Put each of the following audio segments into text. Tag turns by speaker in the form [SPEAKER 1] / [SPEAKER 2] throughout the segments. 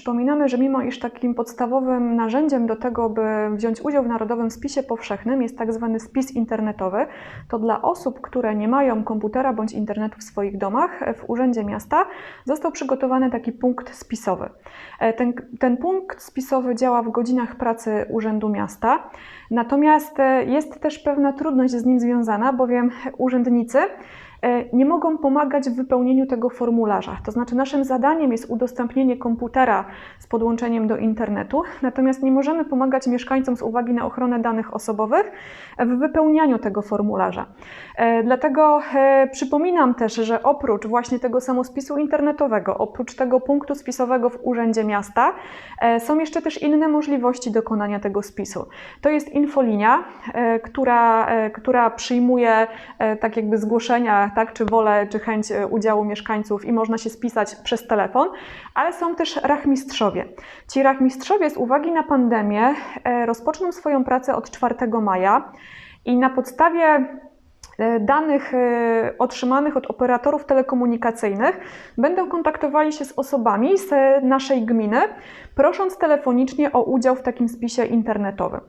[SPEAKER 1] przypominamy, że mimo iż takim podstawowym narzędziem do tego, by wziąć udział w Narodowym Spisie Powszechnym jest tak zwany spis internetowy, to dla osób, które nie mają komputera bądź internetu w swoich domach, e, w Urzędzie Miasta został przygotowany taki punkt spisowy. E, Ten, ten punkt spisowy działa w godzinach pracy Urzędu Miasta, natomiast e, jest też pewna trudność z nim związana, bowiem urzędnicy nie mogą pomagać w wypełnieniu tego formularza. To znaczy, naszym zadaniem jest udostępnienie komputera z podłączeniem do internetu, natomiast nie możemy pomagać mieszkańcom z uwagi na ochronę danych osobowych w wypełnianiu tego formularza. E, Dlatego e, przypominam też, że oprócz właśnie tego samospisu internetowego, oprócz tego punktu spisowego w Urzędzie Miasta, e, są jeszcze też inne możliwości dokonania tego spisu. To jest infolinia, e, która, e, która przyjmuje e, tak jakby zgłoszenia, tak, czy wolę, czy chęć e, udziału mieszkańców i można się spisać przez telefon, ale są też rachmistrzowie. Ci rachmistrzowie z uwagi na pandemię e, rozpoczną swoją pracę od 4 maja i na podstawie e, danych otrzymanych od operatorów telekomunikacyjnych będą kontaktowali się z osobami z naszej gminy, prosząc telefonicznie o udział w takim spisie internetowym.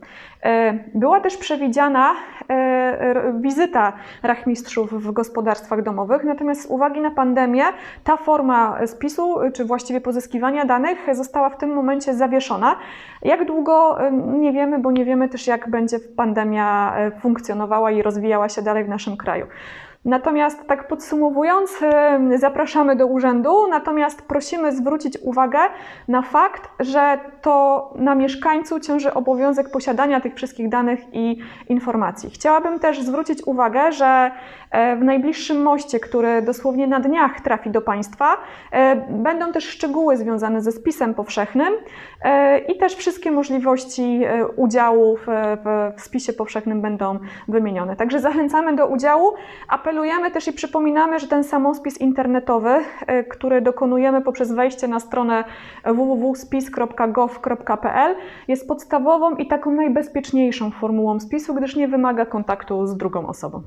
[SPEAKER 1] E, Była też przewidziana e, wizyta rachmistrzów w gospodarstwach domowych, natomiast z uwagi na pandemię ta forma spisu, czy właściwie pozyskiwania danych została w tym momencie zawieszona. Jak długo e, nie wiemy, bo nie wiemy też jak będzie pandemia funkcjonowała i rozwijała się dalej w naszym kraju. Natomiast tak podsumowując, zapraszamy do urzędu, natomiast prosimy zwrócić uwagę na fakt, że to na mieszkańcu ciąży obowiązek posiadania tych wszystkich danych i informacji. Chciałabym też zwrócić uwagę, że e, w najbliższym moście, który dosłownie na dniach trafi do Państwa, e, będą też szczegóły związane ze spisem powszechnym e, i też wszystkie możliwości udziału w- w spisie powszechnym będą wymienione. Także zachęcamy do udziału. Apelujemy też i przypominamy, że ten samospis internetowy, e, który dokonujemy poprzez wejście na stronę www.spis.gov.pl jest podstawową i taką najbezpieczniejszą formułą spisu, gdyż nie wymaga kontaktu z drugą osobą.